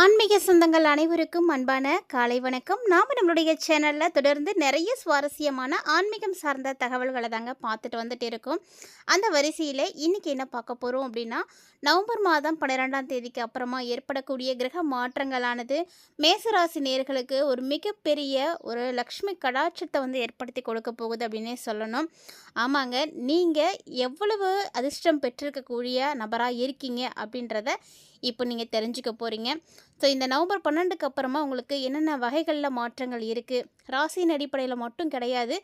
ஆன்மீக சொந்தங்கள் அனைவருக்கும் அன்பான காலை வணக்கம். நாம் நம்மளுடைய சேனலில் தொடர்ந்து நிறைய சுவாரஸ்யமான ஆன்மீகம் சார்ந்த தகவல்களை தாங்க பார்த்துட்டு வந்துட்டு இருக்கோம். அந்த வரிசையில் இன்றைக்கி என்ன பார்க்க போகிறோம் அப்படின்னா நவம்பர் மாதம் பன்னிரெண்டாம் தேதிக்கு அப்புறமா ஏற்படக்கூடிய கிரக மாற்றங்களானது மேசராசி நேர்களுக்கு ஒரு மிகப்பெரிய ஒரு லக்ஷ்மி கடாட்சத்தை வந்து ஏற்படுத்தி கொடுக்க போகுது அப்படின்னே சொல்லணும். ஆமாங்க நீங்கள் எவ்வளவு அதிர்ஷ்டம் பெற்றிருக்கக்கூடிய நபராக இருக்கீங்க அப்படின்றத இப்போ நீங்கள் தெரிஞ்சுக்க போகிறீங்க ஸோ இந்த நவம்பர் பன்னெண்டுக்கு அப்புறமா உங்களுக்கு என்னென்ன வகைகளில் மாற்றங்கள் இருக்குது ராசியின் அடிப்படையில் மட்டும் கிடையாது.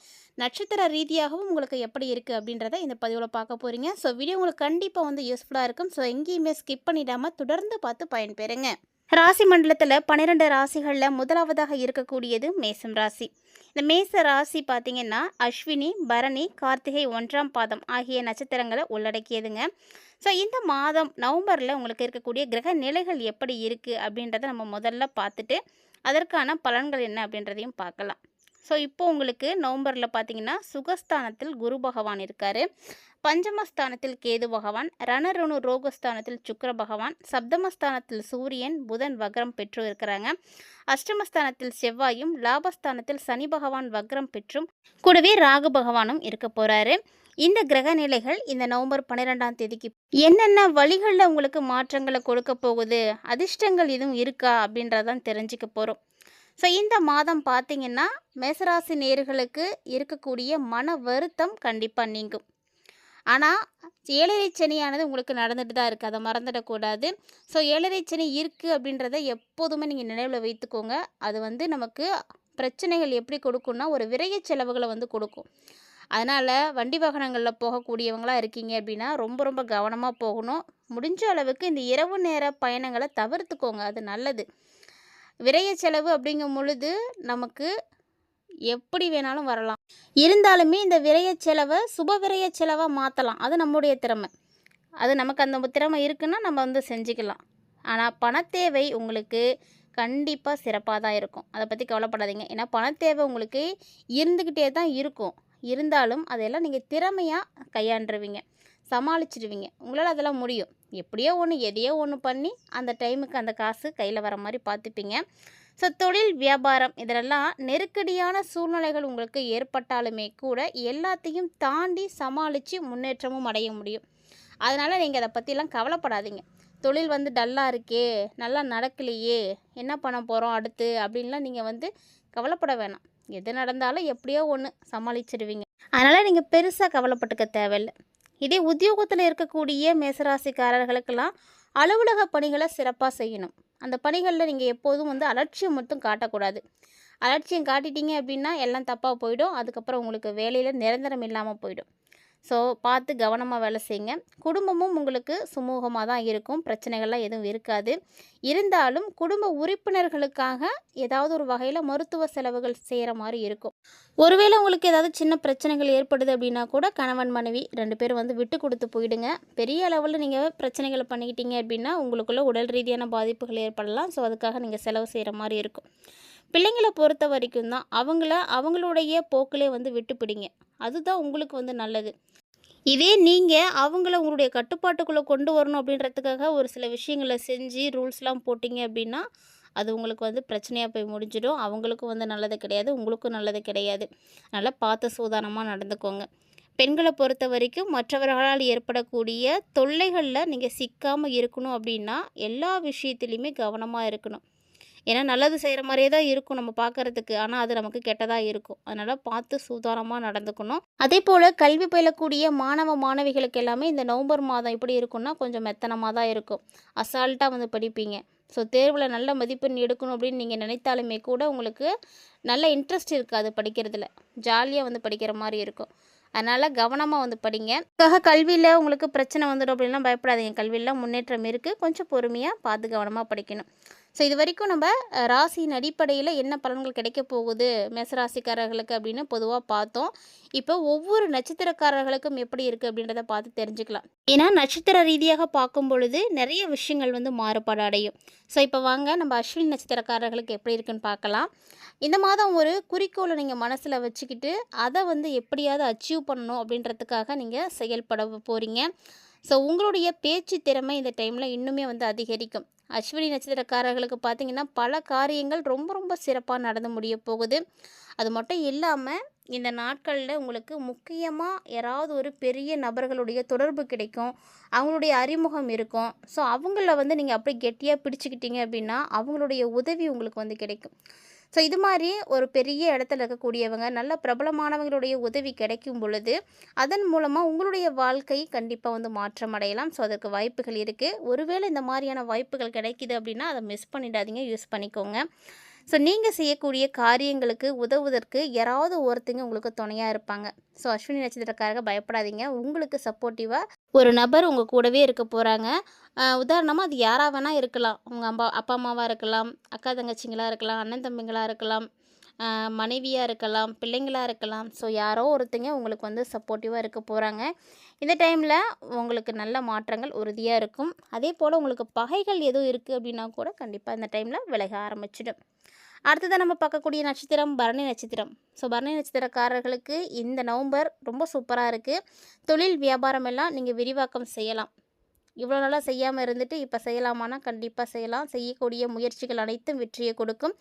நட்சத்திர ரீதியாகவும் உங்களுக்கு எப்படி இருக்குது அப்படின்றத இந்த பதிவில் பார்க்க போகிறீங்க ஸோ வீடியோ உங்களுக்கு கண்டிப்பாக வந்து யூஸ்ஃபுல்லாக இருக்கும். ஸோ எங்கேயுமே ஸ்கிப் பண்ணிடாமல் தொடர்ந்து பார்த்து பயன்பெறுங்க. ராசி மண்டலத்தில் பன்னிரெண்டு ராசிகளில் முதலாவதாக இருக்கக்கூடியது மேசம் ராசி. இந்த மேச ராசி பார்த்தீங்கன்னா அஸ்வினி பரணி கார்த்திகை ஒன்றாம் பாதம் ஆகிய நட்சத்திரங்களை உள்ளடக்கியதுங்க. ஸோ இந்த மாதம் நவம்பரில் உங்களுக்கு இருக்கக்கூடிய கிரக நிலைகள் எப்படி இருக்குது அப்படின்றத நம்ம முதல்ல பார்த்துட்டு அதற்கான பலன்கள் என்ன அப்படின்றதையும் பார்க்கலாம். ஸோ இப்போ உங்களுக்கு நவம்பரில் பார்த்தீங்கன்னா சுகஸ்தானத்தில் குரு பகவான் இருக்கார். பஞ்சமஸ்தானத்தில் கேது பகவான் ரணருணு ரோகஸ்தானத்தில் சுக்கர பகவான் சப்தமஸ்தானத்தில் சூரியன் புதன் வக்ரம் பெற்று இருக்கிறாங்க அஷ்டமஸ்தானத்தில் செவ்வாயும் லாபஸ்தானத்தில் சனி பகவான் வக்ரம் பெற்றும் கூடவே ராகு பகவானும் இருக்க போகிறாரு இந்த கிரக நிலைகள் இந்த நவம்பர் பன்னிரெண்டாம் தேதிக்கு என்னென்ன வழிகளில் உங்களுக்கு மாற்றங்களை கொடுக்க போகுது அதிர்ஷ்டங்கள் எதுவும் இருக்கா அப்படின்றதான் தெரிஞ்சுக்க போகிறோம் ஸோ இந்த மாதம் பார்த்தீங்கன்னா மேசராசி நேர்களுக்கு இருக்கக்கூடிய மன வருத்தம் கண்டிப்பாக நீங்கும். ஆனால் ஏழரை சனியானது உங்களுக்கு நடந்துட்டு தான் இருக்குது அதை மறந்துடக்கூடாது ஸோ ஏழரை சனி இருக்குது அப்படின்றத எப்போதுமே நீங்கள் நினைவில் வைத்துக்கோங்க. அது வந்து நமக்கு பிரச்சனைகள் எப்படி கொடுக்கும்னா ஒரு விரைய செலவுகளை வந்து கொடுக்கும். அதனால் வண்டி வாகனங்களில் போகக்கூடியவங்களாக இருக்கீங்க அப்படின்னா ரொம்ப ரொம்ப கவனமாக போகணும். முடிஞ்ச அளவுக்கு இந்த இரவு நேர பயணங்களை தவிர்த்துக்கோங்க. அது நல்லது. விரைய செலவு அப்படிங்கும் பொழுது நமக்கு எப்படி வேணாலும் வரலாம். இருந்தாலுமே இந்த விரைய செலவை சுப விரைய செலவாக மாற்றலாம் அது நம்முடைய திறமை. அது நமக்கு அந்த திறமை இருக்குன்னா நம்ம வந்து செஞ்சுக்கலாம். ஆனால் பணத்தேவை உங்களுக்கு கண்டிப்பாக சிறப்பாக தான் இருக்கும். அதை பற்றி கவலைப்படாதீங்க. ஏன்னா பணத்தேவை உங்களுக்கு இருந்துக்கிட்டே தான் இருக்கும். இருந்தாலும் அதையெல்லாம் நீங்கள் திறமையாக கையாண்டுருவீங்க. சமாளிச்சிடுவீங்க உங்களால் அதெல்லாம் முடியும். எப்படியோ ஒன்று எதையோ ஒன்று பண்ணி அந்த டைமுக்கு அந்த காசு கையில் வர மாதிரி பார்த்துப்பீங்க. ஸோ தொழில் வியாபாரம் இதிலெல்லாம் நெருக்கடியான சூழ்நிலைகள் உங்களுக்கு ஏற்பட்டாலுமே கூட எல்லாத்தையும் தாண்டி சமாளித்து முன்னேற்றமும் அடைய முடியும். அதனால் நீங்கள் அதை பற்றிலாம் கவலைப்படாதீங்க. தொழில் வந்து டல்லாக இருக்கே நல்லா நடக்கலையே என்ன பண்ண போகிறோம் அடுத்து அப்படின்லாம் நீங்கள் வந்து கவலைப்பட வேணாம். எது நடந்தாலும் எப்படியோ ஒன்று சமாளிச்சிடுவீங்க அதனால் நீங்கள் பெருசாக கவலைப்பட்டுக்க தேவையில்லை. இதே உத்தியோகத்தில் இருக்கக்கூடிய மேசராசிக்காரர்களுக்கெல்லாம் அலுவலக பணிகளை சிறப்பாக செய்யணும். அந்த பணிகளில் நீங்கள் எப்போதும் வந்து அலட்சியம் மட்டும் காட்டக்கூடாது. அலட்சியம் காட்டிட்டீங்க அப்படின்னா எல்லாம் தப்பாக போயிடும். அதுக்கப்புறம் உங்களுக்கு வேலையில் நிரந்தரம் இல்லாமல் போயிடும். ஸோ பார்த்து கவனமாக வேலை செய்யுங்க குடும்பமும் உங்களுக்கு சுமூகமாக தான் இருக்கும். பிரச்சனைகள்லாம் எதுவும் இருக்காது. இருந்தாலும் குடும்ப உறுப்பினர்களுக்காக ஏதாவது ஒரு வகையில் மருத்துவ செலவுகள் செய்கிற மாதிரி இருக்கும். ஒருவேளை உங்களுக்கு ஏதாவது சின்ன பிரச்சனைகள் ஏற்படுது அப்படின்னா கூட கணவன் மனைவி ரெண்டு பேரும் வந்து விட்டு கொடுத்து போயிடுங்க. பெரிய அளவில் நீங்கள் பிரச்சனைகளை பண்ணிக்கிட்டீங்க அப்படின்னா உங்களுக்குள்ள உடல் ரீதியான பாதிப்புகள் ஏற்படலாம். ஸோ அதுக்காக நீங்கள் செலவு செய்கிற மாதிரி இருக்கும். பிள்ளைங்களை பொறுத்த வரைக்கும் தான் அவங்கள அவங்களுடைய போக்கிலே வந்து விட்டு பிடிங்க. அதுதான் உங்களுக்கு வந்து நல்லது. இதே நீங்கள் அவங்கள உங்களுடைய கட்டுப்பாட்டுக்குள்ளே கொண்டு வரணும் அப்படின்றதுக்காக ஒரு சில விஷயங்களை செஞ்சு ரூல்ஸ்லாம் போட்டிங்க அப்படின்னா அது உங்களுக்கு வந்து பிரச்சனையாக போய் முடிஞ்சிடும். அவங்களுக்கும் வந்து நல்லது கிடையாது உங்களுக்கும் நல்லது கிடையாது. நல்லா பார்த்து சூதானமாக நடந்துக்கோங்க. பெண்களை பொறுத்த வரைக்கும் மற்றவர்களால் ஏற்படக்கூடிய தொல்லைகளில் நீங்கள் சிக்காமல் இருக்கணும் அப்படின்னா எல்லா விஷயத்துலையுமே கவனமாக இருக்கணும். ஏன்னா நல்லது செய்கிற மாதிரியே தான் இருக்கும் நம்ம பார்க்குறதுக்கு ஆனால் அது நமக்கு கெட்டதாக இருக்கும். அதனால் பார்த்து சுதாரமாக நடந்துக்கணும். அதே போல் கல்வி பயிலக்கூடிய மாணவ மாணவிகளுக்கு எல்லாமே இந்த நவம்பர் மாதம் எப்படி இருக்கும்னா கொஞ்சம் மெத்தனமாக தான் இருக்கும். அசால்ட்டாக வந்து படிப்பீங்க. ஸோ தேர்வில் நல்ல மதிப்பெண் எடுக்கணும் அப்படின்னு நீங்கள் நினைத்தாலுமே கூட உங்களுக்கு நல்ல இன்ட்ரெஸ்ட் இருக்காது படிக்கிறதுல. ஜாலியாக வந்து படிக்கிற மாதிரி இருக்கும். அதனால் கவனமாக வந்து படிங்க. அதுக்காக கல்வியில் உங்களுக்கு பிரச்சனை வந்துடும் அப்படின்லாம் பயப்படாதீங்க. கல்வியில் முன்னேற்றம் இருக்குது கொஞ்சம் பொறுமையாக பார்த்து கவனமாக படிக்கணும். ஸோ இது வரைக்கும் நம்ம ராசியின் அடிப்படையில் என்ன பலன்கள் கிடைக்க போகுது? மேசராசிக்காரர்களுக்கு அப்படின்னு பொதுவாக பார்த்தோம். இப்போ ஒவ்வொரு நட்சத்திரக்காரர்களுக்கும் எப்படி இருக்குது அப்படின்றத பார்த்து தெரிஞ்சுக்கலாம். ஏன்னா நட்சத்திர ரீதியாக பார்க்கும் பொழுது நிறைய விஷயங்கள் வந்து மாறுபாடு அடையும். ஸோ இப்போ வாங்க நம்ம அஸ்வினி நட்சத்திரக்காரர்களுக்கு எப்படி இருக்குன்னு பார்க்கலாம். இந்த மாதம் ஒரு குறிக்கோளை நீங்கள் மனசில் வச்சுக்கிட்டு அதை வந்து எப்படியாவது அச்சீவ் பண்ணணும் அப்படின்றதுக்காக நீங்கள் செயல்பட போகிறீங்க ஸோ உங்களுடைய பேச்சு திறமை இந்த டைமில் இன்னுமே வந்து அதிகரிக்கும். அஸ்வினி நட்சத்திரக்காரர்களுக்கு பார்த்தீங்கன்னா பல காரியங்கள் ரொம்ப ரொம்ப சிறப்பாக நடந்து முடிய போகுது. அது மட்டும் இல்லாமல் இந்த நாட்களில் உங்களுக்கு முக்கியமாக யாராவது ஒரு பெரிய நபர்களுடைய தொடர்பு கிடைக்கும். அவங்களுடைய அறிமுகம் இருக்கும். ஸோ அவங்கள வந்து நீங்கள் அப்படியே கெட்டியாக பிடிச்சிக்கிட்டீங்க அப்படின்னா அவங்களுடைய உதவி உங்களுக்கு வந்து கிடைக்கும். ஸோ இது மாதிரி ஒரு பெரிய இடத்துல இருக்கக்கூடியவங்க நல்ல பிரபலமானவங்களுடைய உதவி கிடைக்கும் பொழுது அதன் மூலமாக உங்களுடைய வாழ்க்கை கண்டிப்பாக வந்து மாற்றம் அடையலாம். ஸோ அதற்கு வாய்ப்புகள் இருக்குது ஒருவேளை இந்த மாதிரியான வாய்ப்புகள் கிடைக்குது அப்படின்னா அதை மிஸ் பண்ணிடாதீங்க. யூஸ் பண்ணிக்கோங்க. ஸோ நீங்கள் செய்யக்கூடிய காரியங்களுக்கு உதவுவதற்கு யாராவது ஒருத்தங்க உங்களுக்கு துணையாக இருப்பாங்க. ஸோ அஸ்வினி நட்சத்திரக்காரங்க பயப்படாதீங்க. உங்களுக்கு சப்போர்ட்டிவாக ஒரு நபர் உங்கள் கூடவே இருக்க போகிறாங்க உதாரணமாக அது யாராக வேணால் இருக்கலாம். உங்கள் அம்மா அப்பா அம்மாவாக இருக்கலாம். அக்கா தங்கச்சிங்களாக இருக்கலாம். அண்ணன் தம்பிங்களாக இருக்கலாம். மனைவியாக இருக்கலாம். பிள்ளைங்களாக இருக்கலாம். ஸோ யாரோ ஒருத்தங்க உங்களுக்கு வந்து சப்போர்ட்டிவாக இருக்க போகிறாங்க இந்த டைமில் உங்களுக்கு நல்ல மாற்றங்கள் உறுதியாக இருக்கும். அதே போல் உங்களுக்கு பகைகள் எதுவும் இருக்குது அப்படின்னா கூட கண்டிப்பாக இந்த டைமில் விலக ஆரம்பிச்சிடும். அடுத்ததாக நம்ம பார்க்கக்கூடிய நட்சத்திரம் பரணி நட்சத்திரம். ஸோ பரணி நட்சத்திரக்காரர்களுக்கு இந்த நவம்பர் ரொம்ப சூப்பராக இருக்குது தொழில் வியாபாரம் எல்லாம் நீங்கள் விரிவாக்கம் செய்யலாம். இவ்வளோ நாளாக செய்யாமல் இருந்துட்டு இப்போ செய்யலாமான்னா கண்டிப்பாக செய்யலாம். செய்யக்கூடிய முயற்சிகள் அனைத்தும் வெற்றியை கொடுக்கும்.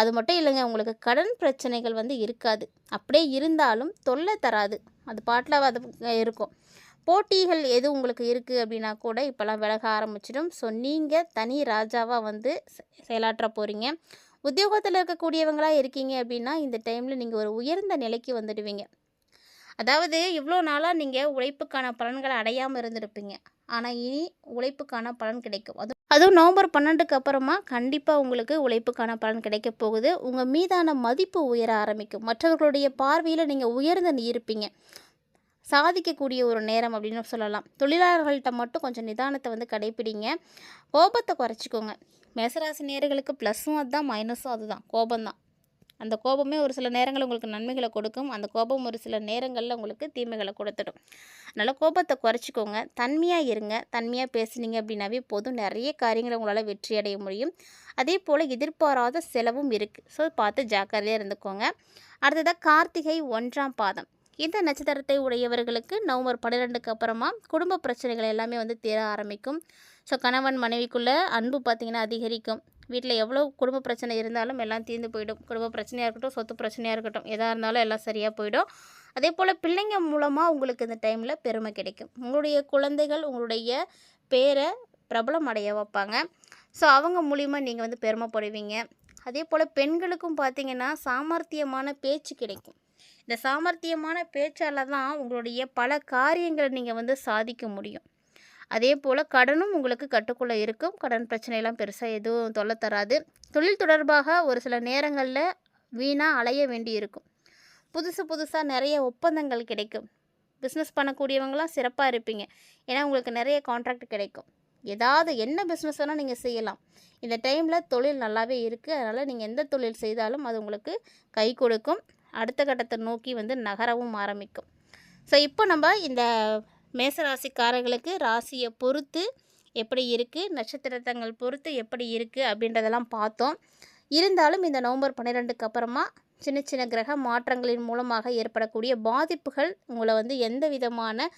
அது மட்டும் இல்லைங்க உங்களுக்கு கடன் பிரச்சனைகள் வந்து இருக்காது. அப்படியே இருந்தாலும் தொல்லை தராது. அது பாட்டில் அது இருக்கும். போட்டிகள் எது உங்களுக்கு இருக்குது அப்படின்னா கூட இப்போல்லாம் விலக ஆரம்பிச்சிடும். ஸோ நீங்கள் தனி ராஜாவாக வந்து செயலாற்ற போகிறீங்க உத்தியோகத்தில் இருக்கக்கூடியவங்களாக இருக்கீங்க அப்படின்னா இந்த டைமில் நீங்கள் ஒரு உயர்ந்த நிலைக்கு வந்துடுவீங்க. அதாவது இவ்வளோ நாளாக நீங்கள் உழைப்புக்கான பலன்களை அடையாமல் இருந்திருப்பீங்க. ஆனால் இனி உழைப்புக்கான பலன் கிடைக்கும். அது அதுவும் நவம்பர் பன்னெண்டுக்கு அப்புறமா கண்டிப்பாக உங்களுக்கு உழைப்புக்கான பலன் கிடைக்க போகுது. உங்கள் மீதான மதிப்பு உயர ஆரம்பிக்கும். மற்றவர்களுடைய பார்வையில் நீங்கள் உயர்ந்து இருப்பீங்க. சாதிக்கக்கூடிய ஒரு நேரம் அப்படின்னு சொல்லலாம். தொழிலாளர்கள்ட்ட மட்டும் கொஞ்சம் நிதானத்தை வந்து கடைப்பிடிங்க. கோபத்தை குறைச்சிக்கோங்க. மேசராசி நேர்களுக்கு ப்ளஸ்ஸும் அதுதான் மைனஸும் அதுதான். கோபம்தான். அந்த கோபமே ஒரு சில நேரங்கள் உங்களுக்கு நன்மைகளை கொடுக்கும். அந்த கோபம் ஒரு சில நேரங்களில் உங்களுக்கு தீமைகளை கொடுத்துடும். அதனால் கோபத்தை குறைச்சிக்கோங்க. தன்மையாக இருங்க. தன்மையாக பேசுனீங்க அப்படின்னாவே போதும். நிறைய காரியங்களை உங்களால் வெற்றி அடைய முடியும். அதே போல் எதிர்பாராத செலவும் இருக்குது ஸோ பார்த்து ஜாக்கிரதையாக இருந்துக்கோங்க. அடுத்ததாக கார்த்திகை ஒன்றாம் பாதம். இந்த நட்சத்திரத்தை உடையவர்களுக்கு நவம்பர் பன்னிரெண்டுக்கு அப்புறமா குடும்ப பிரச்சனைகள் எல்லாமே வந்து தீர ஆரம்பிக்கும். ஸோ கணவன் மனைவிக்குள்ளே அன்பு பார்த்திங்கன்னா அதிகரிக்கும். வீட்டில் எவ்வளோ குடும்ப பிரச்சனை இருந்தாலும் எல்லாம் தீர்ந்து போயிடும். குடும்ப பிரச்சனையாக இருக்கட்டும் சொத்து பிரச்சனையாக இருக்கட்டும் எதாக இருந்தாலும் எல்லாம் சரியாக போயிடும். அதே போல் பிள்ளைங்க மூலமாக உங்களுக்கு இந்த டைமில் பெருமை கிடைக்கும். உங்களுடைய குழந்தைகள் உங்களுடைய பேரை பிரபலம் அடைய வைப்பாங்க. ஸோ அவங்க மூலிமா நீங்கள் வந்து பெருமைப்படுவீங்க அதே போல் பெண்களுக்கும் பார்த்திங்கன்னா சாமர்த்தியமான பேச்சு கிடைக்கும். இந்த சாமர்த்தியமான பேச்சால் தான் உங்களுடைய பல காரியங்களை நீங்கள் வந்து சாதிக்க முடியும். அதே போல் கடனும் உங்களுக்கு கட்டுக்குள்ளே இருக்கும். கடன் பிரச்சனையெல்லாம் பெருசாக எதுவும் தொல்லை தராது. தொழில் தொடர்பாக ஒரு சில நேரங்களில் வீணாக அலைய வேண்டி இருக்கும். புதுசு புதுசாக நிறைய ஒப்பந்தங்கள் கிடைக்கும். பிஸ்னஸ் பண்ணக்கூடியவங்களாம் சிறப்பாக இருப்பீங்க. ஏன்னா உங்களுக்கு நிறைய கான்ட்ராக்ட் கிடைக்கும். ஏதாவது என்ன பிஸ்னஸ் வேணால் நீங்கள் செய்யலாம். இந்த டைமில் தொழில் நல்லாவே இருக்குது அதனால் நீங்கள் எந்த தொழில் செய்தாலும் அது உங்களுக்கு கை கொடுக்கும். அடுத்த கட்டத்தை நோக்கி வந்து நகரவும் ஆரம்பிக்கும். ஸோ இப்போ நம்ம இந்த மேசராசிக்காரர்களுக்கு ராசியை பொறுத்து எப்படி இருக்குது நட்சத்திரத்தங்கள் பொறுத்து எப்படி இருக்குது அப்படின்றதெல்லாம் பார்த்தோம். இருந்தாலும் இந்த நவம்பர் பன்னிரெண்டுக்கு அப்புறமா சின்ன சின்ன கிரக மாற்றங்களின் மூலமாக ஏற்படக்கூடிய பாதிப்புகள் உங்களை வந்து எந்த விதமான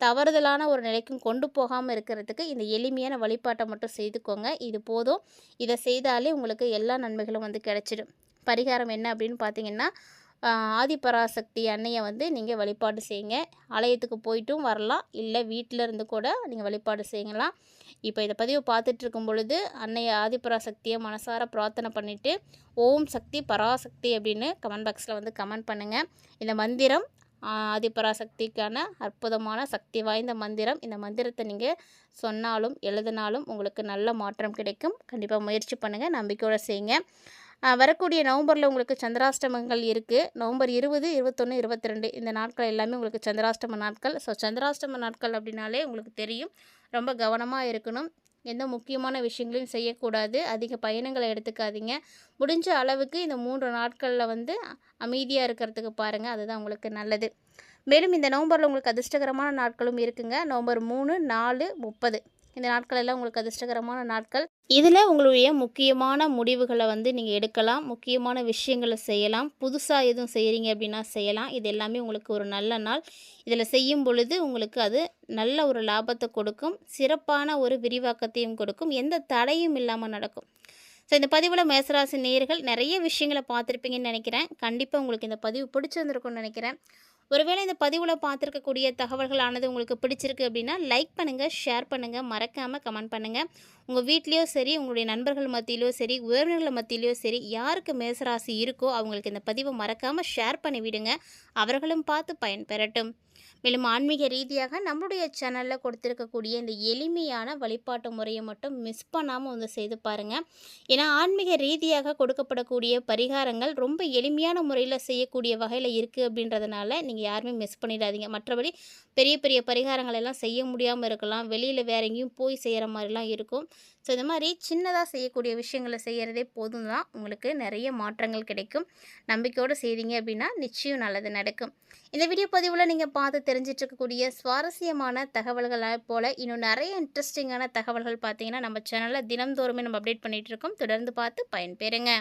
தவறுதலான ஒரு நிலைக்கும் கொண்டு போகாமல் இருக்கிறதுக்கு இந்த எளிமையான வழிபாட்டை மட்டும் செய்துக்கோங்க. இது போதும். இதை செய்தாலே உங்களுக்கு எல்லா நன்மைகளும் வந்து கிடச்சிடும். பரிகாரம் என்ன அப்படின்னு பார்த்தீங்கன்னா ஆதிபராசக்தி அன்னையை வந்து நீங்கள் வழிபாடு செய்யுங்க. ஆலயத்துக்கு போயிட்டும் வரலாம். இல்லை வீட்டில் இருந்து கூட நீங்கள் வழிபாடு செய்யலாம். இப்போ இதை பதிவு பார்த்துட்ருக்கும் பொழுது அன்னைய ஆதிபராசக்தியை மனசார பிரார்த்தனை பண்ணிவிட்டு ஓம் சக்தி பராசக்தி அப்படின்னு கமெண்ட் பாக்ஸில் வந்து கமெண்ட் பண்ணுங்கள் இந்த மந்திரம் ஆதிபராசக்திக்கான அற்புதமான சக்தி வாய்ந்த மந்திரம். இந்த மந்திரத்தை நீங்கள் சொன்னாலும் எழுதினாலும் உங்களுக்கு நல்ல மாற்றம் கிடைக்கும். கண்டிப்பாக முயற்சி பண்ணுங்கள் நம்பிக்கையோடு செய்யுங்க. வரக்கூடிய நவம்பரில் உங்களுக்கு சந்திராஷ்டமங்கள் இருக்குது நவம்பர் இருபது இருபத்தொன்று இருபத்தி ரெண்டு இந்த நாட்கள் எல்லாமே உங்களுக்கு சந்திராஷ்டம நாட்கள். ஸோ சந்திராஷ்டம நாட்கள் அப்படின்னாலே உங்களுக்கு தெரியும். ரொம்ப கவனமாக இருக்கணும். எந்த முக்கியமான விஷயங்களையும் செய்யக்கூடாது. அதிக பயணங்களை எடுத்துக்காதீங்க. முடிஞ்ச அளவுக்கு இந்த மூன்று நாட்களில் வந்து அமைதியாக இருக்கிறதுக்கு பாருங்கள் அதுதான் உங்களுக்கு நல்லது. மேலும் இந்த நவம்பரில் உங்களுக்கு அதிர்ஷ்டகரமான நாட்களும் இருக்குங்க. நவம்பர் மூணு நாலு முப்பது. இந்த நாட்கள் எல்லாம் உங்களுக்கு அதிர்ஷ்டகரமான நாட்கள். இதில் உங்களுடைய முக்கியமான முடிவுகளை வந்து நீங்கள் எடுக்கலாம். முக்கியமான விஷயங்களை செய்யலாம். புதுசாக எதுவும் செய்கிறீங்க அப்படின்னா செய்யலாம். இது எல்லாமே உங்களுக்கு ஒரு நல்ல நாள். இதில் செய்யும் பொழுது உங்களுக்கு அது நல்ல ஒரு லாபத்தை கொடுக்கும். சிறப்பான ஒரு விரிவாக்கத்தையும் கொடுக்கும். எந்த தடையும் இல்லாமல் நடக்கும். ஸோ இந்த பதிவில் மேசராசி நேர்கள் நிறைய விஷயங்களை பார்த்துருப்பீங்கன்னு நினைக்கிறேன். கண்டிப்பாக உங்களுக்கு இந்த பதிவு பிடிச்சிருந்துருக்கும்னு நினைக்கிறேன். ஒருவேளை இந்த பதிவில் பார்த்துருக்கக்கூடிய தகவல்களானது உங்களுக்கு பிடிச்சிருக்கு அப்படின்னா லைக் பண்ணுங்கள் ஷேர் பண்ணுங்கள் மறக்காமல் கமெண்ட் பண்ணுங்கள் உங்கள் வீட்லேயோ சரி உங்களுடைய நண்பர்கள் மத்தியிலோ சரி உறவினர்கள் மத்தியிலையோ சரி யாருக்கு மேசராசி இருக்கோ அவங்களுக்கு இந்த பதிவை மறக்காமல் ஷேர் பண்ணி விடுங்க. அவர்களும் பார்த்து பயன்பெறட்டும் மேலும் ஆன்மீக ரீதியாக நம்மளுடைய சேனலில் கொடுத்துருக்கக்கூடிய இந்த எளிமையான வழிபாட்டு முறையை மட்டும் மிஸ் பண்ணாமல் வந்து செய்து பாருங்கள் ஏன்னா ஆன்மீக ரீதியாக கொடுக்கப்படக்கூடிய பரிகாரங்கள் ரொம்ப எளிமையான முறையில் செய்யக்கூடிய வகையில் இருக்குது அப்படின்றதுனால நீங்கள் யாருமே மிஸ் பண்ணிடாதீங்க. மற்றபடி பெரிய பெரிய பரிகாரங்கள் எல்லாம் செய்ய முடியாமல் இருக்கலாம். வெளியில் வேற எங்கேயும் போய் செய்கிற மாதிரிலாம் இருக்கும். ஸோ இந்த மாதிரி சின்னதாக செய்யக்கூடிய விஷயங்களை செய்கிறதே போதும் தான். உங்களுக்கு நிறைய மாற்றங்கள் கிடைக்கும். நம்பிக்கையோடு செய்தீங்க அப்படின்னா நிச்சயம் நல்லது நடக்கும். இந்த வீடியோ பதிவில் நீங்கள் பார்த்து தெரிஞ்சிட்ருக்கக்கூடிய சுவாரஸ்யமான தகவல்களை போல் இன்னும் நிறைய இன்ட்ரெஸ்டிங்கான தகவல்கள் பார்த்தீங்கன்னா நம்ம சேனலில் தினம்தோறுமே நம்ம அப்டேட் பண்ணிகிட்டு இருக்கோம் தொடர்ந்து பார்த்து பயன்பெறுங்க.